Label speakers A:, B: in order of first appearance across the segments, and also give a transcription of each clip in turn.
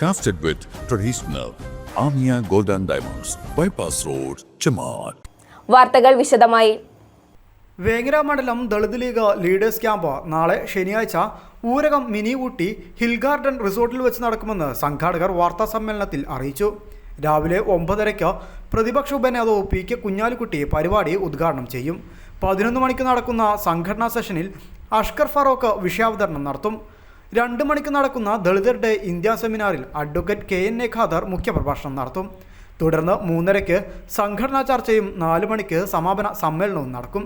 A: Crafted with traditional Amia Golden Diamonds, Bypass Road, Chamar.
B: വാർത്തകൾ വിശദമായി.
C: വേങ്ങര മണ്ഡലം ദളിത് ലീഗ് ലീഡേഴ്സ് ക്യാമ്പ് നാളെ ശനിയാഴ്ച Urakam mini Ooty hill garden റിസോർട്ടിൽ വെച്ച് നടക്കുമെന്ന് സംഘാടകർ വാർത്താ സമ്മേളനത്തിൽ അറിയിച്ചു. രാവിലെ ഒമ്പതരയ്ക്ക് പ്രതിപക്ഷ ഉപനേതാവ് പി കെ കുഞ്ഞാലിക്കുട്ടി പരിപാടി ഉദ്ഘാടനം ചെയ്യും. പതിനൊന്ന് മണിക്ക് നടക്കുന്ന സംഘടനാ സെഷനിൽ അഷ്കർ ഫറോക്ക് വിഷയാവതരണം നടത്തും. രണ്ട് മണിക്ക് നടക്കുന്ന ദളിതരുടെ ഇന്ത്യ സെമിനാറിൽ advocate K N A Khader മുഖ്യപ്രഭാഷണം നടത്തും. തുടർന്ന് മൂന്നരയ്ക്ക് സംഘടനാ ചർച്ചയും നാല് മണിക്ക് സമാപന സമ്മേളനവും നടക്കും.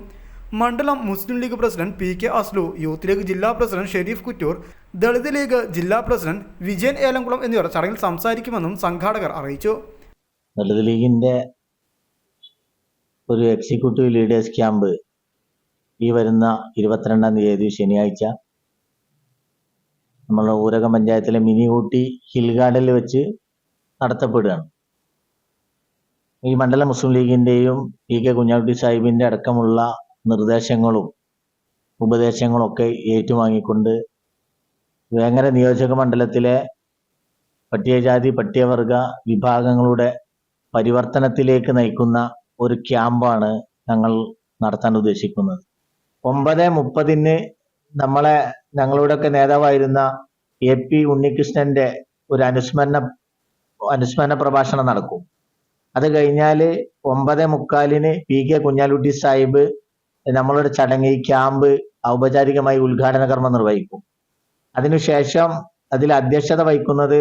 C: മണ്ഡലം Muslim League president P K Aslu Youth League ജില്ലാ പ്രസിഡന്റ് ഷെരീഫ് കുറ്റൂർ ദളിത് ലീഗ് ജില്ലാ പ്രസിഡന്റ് വിജയൻ ഏലംകുളം എന്നിവർ ചടങ്ങിൽ സംസാരിക്കുമെന്നും സംഘാടകർ അറിയിച്ചു.
D: ദളിത് ലീഗിന്റെ ഒരു എക്സിക്യൂട്ടീവ് ലീഡേഴ്സ് ക്യാമ്പ് ഈ വരുന്ന ഇരുപത്തിരണ്ടാം തീയതി ശനിയാഴ്ച നമ്മുടെ ഊരക പഞ്ചായത്തിലെ മിനി ഊട്ടി ഹിൽ ഗാർഡനിൽ വെച്ച് നടത്തപ്പെടുകയാണ്. ഈ മണ്ഡലം മുസ്ലിം ലീഗിന്റെയും പി കെ കുഞ്ഞാക്കുട്ടി സാഹിബിന്റെ അടക്കമുള്ള നിർദ്ദേശങ്ങളും ഉപദേശങ്ങളും ഒക്കെ ഏറ്റുവാങ്ങിക്കൊണ്ട് വേങ്ങര നിയോജക മണ്ഡലത്തിലെ പട്ടികജാതി പട്ടികവർഗ വിഭാഗങ്ങളുടെ പരിവർത്തനത്തിലേക്ക് നയിക്കുന്ന ഒരു ക്യാമ്പാണ് ഞങ്ങൾ നടത്താൻ ഉദ്ദേശിക്കുന്നത്. ഒമ്പത് മുപ്പതിന് നമ്മളെ ഞങ്ങളുടെയൊക്കെ നേതാവായിരുന്ന എ പി ഉണ്ണികൃഷ്ണന്റെ ഒരു അനുസ്മരണ അനുസ്മരണ പ്രഭാഷണം നടക്കും. അത് കഴിഞ്ഞാൽ ഒമ്പത് മുക്കാലിന് പി കെ കുഞ്ഞാലുട്ടി സാഹിബ് നമ്മളുടെ ചടങ്ങ് ക്യാമ്പ് ഔപചാരികമായി ഉദ്ഘാടന കർമ്മം നിർവഹിക്കും. അതിനുശേഷം അതിൽ അധ്യക്ഷത വഹിക്കുന്നത്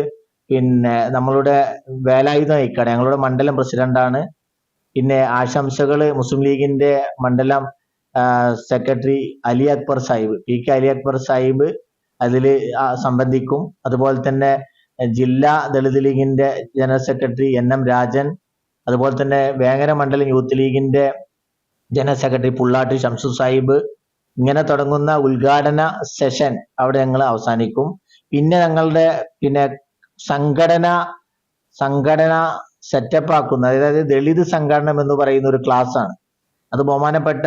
D: പിന്നെ നമ്മളുടെ വേലായുധ നയിക്കാണ് ഞങ്ങളുടെ മണ്ഡലം പ്രസിഡന്റാണ്. പിന്നെ ആശംസകൾ മുസ്ലിം ലീഗിന്റെ മണ്ഡലം secretary Ali Akbar Sahib. P K Ali Akbar Sahib അതിൽ സംബന്ധിക്കും. അതുപോലെ തന്നെ ജില്ലാ ദളിത് ലീഗിന്റെ general secretary N M Rajan. അതുപോലെ തന്നെ വേങ്ങര മണ്ഡലം യൂത്ത് ലീഗിന്റെ ജനറൽ സെക്രട്ടറി പുള്ളാട്ടി ഷംസു സാഹിബ്. ഇങ്ങനെ തുടങ്ങുന്ന ഉദ്ഘാടന സെഷൻ അവിടെ ഞങ്ങൾ അവസാനിക്കും. പിന്നെ ഞങ്ങളുടെ പിന്നെ സംഘടന സംഘടന സെറ്റപ്പ് ആക്കുന്ന അതായത് ദളിത് സംഘടനം എന്ന് പറയുന്ന ഒരു ക്ലാസ് ആണ്. അത് ബഹുമാനപ്പെട്ട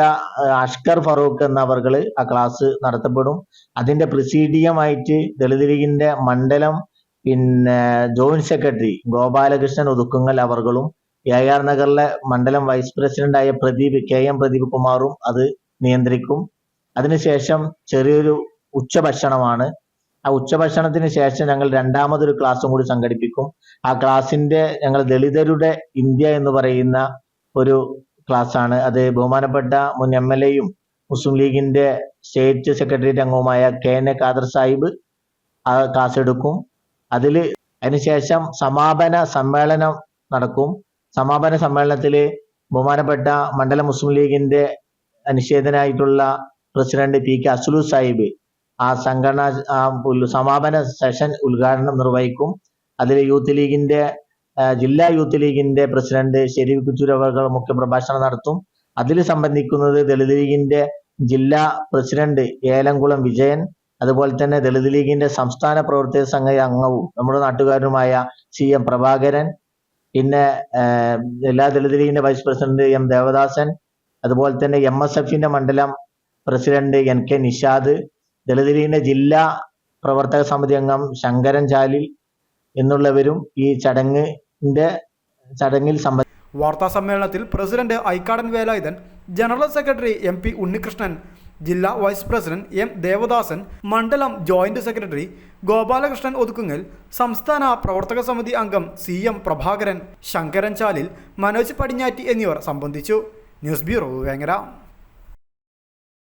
D: അഷ്കർ ഫറൂഖ് എന്നവർകൾ ആ ക്ലാസ് നടത്തപ്പെടും. അതിന്റെ പ്രസീഡിയമായിട്ട് ദളിത് ലീഗിന്റെ മണ്ഡലം പിന്നെ ജോയിന്റ് സെക്രട്ടറി ഗോപാലകൃഷ്ണൻ ഒതുക്കുങ്ങൽ അവർകളും എ ആർ നഗറിലെ മണ്ഡലം വൈസ് പ്രസിഡന്റായ പ്രദീപ് കെ എം പ്രദീപ് കുമാറും അത് നിയന്ത്രിക്കും. അതിനുശേഷം ചെറിയൊരു ഉച്ചഭക്ഷണമാണ്. ആ ഉച്ചഭക്ഷണത്തിന് ശേഷം ഞങ്ങൾ രണ്ടാമതൊരു ക്ലാസ്സും കൂടി സംഘടിപ്പിക്കും. ആ ക്ലാസിന്റെ ഞങ്ങൾ ദളിതരുടെ ഇന്ത്യ എന്ന് പറയുന്ന ഒരു ക്ലാസ് ആണ് അത് ബഹുമാനപ്പെട്ട മുൻ എം എൽ എയും മുസ്ലിം ലീഗിന്റെ സ്റ്റേറ്റ് സെക്രട്ടേറിയറ്റ് അംഗവുമായ K N A Khader Sahib ആ ക്ലാസ് എടുക്കും. അതിൽ അതിനുശേഷം സമാപന സമ്മേളനം നടക്കും. സമാപന സമ്മേളനത്തിൽ ബഹുമാനപ്പെട്ട മണ്ഡല മുസ്ലിം ലീഗിന്റെ അനിഷേധനായിട്ടുള്ള പ്രസിഡന്റ് പി കെ അസുലു സാഹിബ് ആ സംഘടന സമാപന സെഷൻ ഉദ്ഘാടനം നിർവഹിക്കും. അതിൽ യൂത്ത് ലീഗിന്റെ ജില്ലാ യൂത്ത് ലീഗിന്റെ പ്രസിഡന്റ് ഷെരീഫ് അവർ മുഖ്യപ്രഭാഷണം നടത്തും. അതിൽ സംബന്ധിക്കുന്നത് ദളിത് ലീഗിന്റെ ജില്ലാ പ്രസിഡന്റ് ഏലംകുളം വിജയൻ അതുപോലെ തന്നെ ദളിത് ലീഗിന്റെ സംസ്ഥാന പ്രവർത്തക സംഘ അംഗവും നമ്മുടെ നാട്ടുകാരനുമായ സി എം പ്രഭാകരൻ പിന്നെ ജില്ലാ ദളിത് ലീഗിന്റെ വൈസ് പ്രസിഡന്റ് എം ദേവദാസൻ അതുപോലെ തന്നെ എം എസ് എഫിന്റെ മണ്ഡലം president N K Nishad Dalit ലീഗിന്റെ ജില്ലാ പ്രവർത്തക സമിതി അംഗം ശങ്കരൻ ചാലിൽ എന്നുള്ളവരും ഈ ചടങ്ങിന്റെ ചടങ്ങിൽ സംബന്ധ
C: വാർത്താ സമ്മേളനത്തിൽ president Aikkadan Velayudhan general secretary M P Unnikrishnan ജില്ലാ വൈസ് പ്രസിഡന്റ് എം ദേവദാസൻ മണ്ഡലം ജോയിന്റ് സെക്രട്ടറി ഗോപാലകൃഷ്ണൻ ഒതുക്കുങ്ങൽ സംസ്ഥാന പ്രവർത്തക സമിതി അംഗം സി എം പ്രഭാകരൻ ശങ്കരൻ ചാലിൽ മനോജ് പടിഞ്ഞാറ്റി എന്നിവർ സംബന്ധിച്ചു. News bureau Vengara.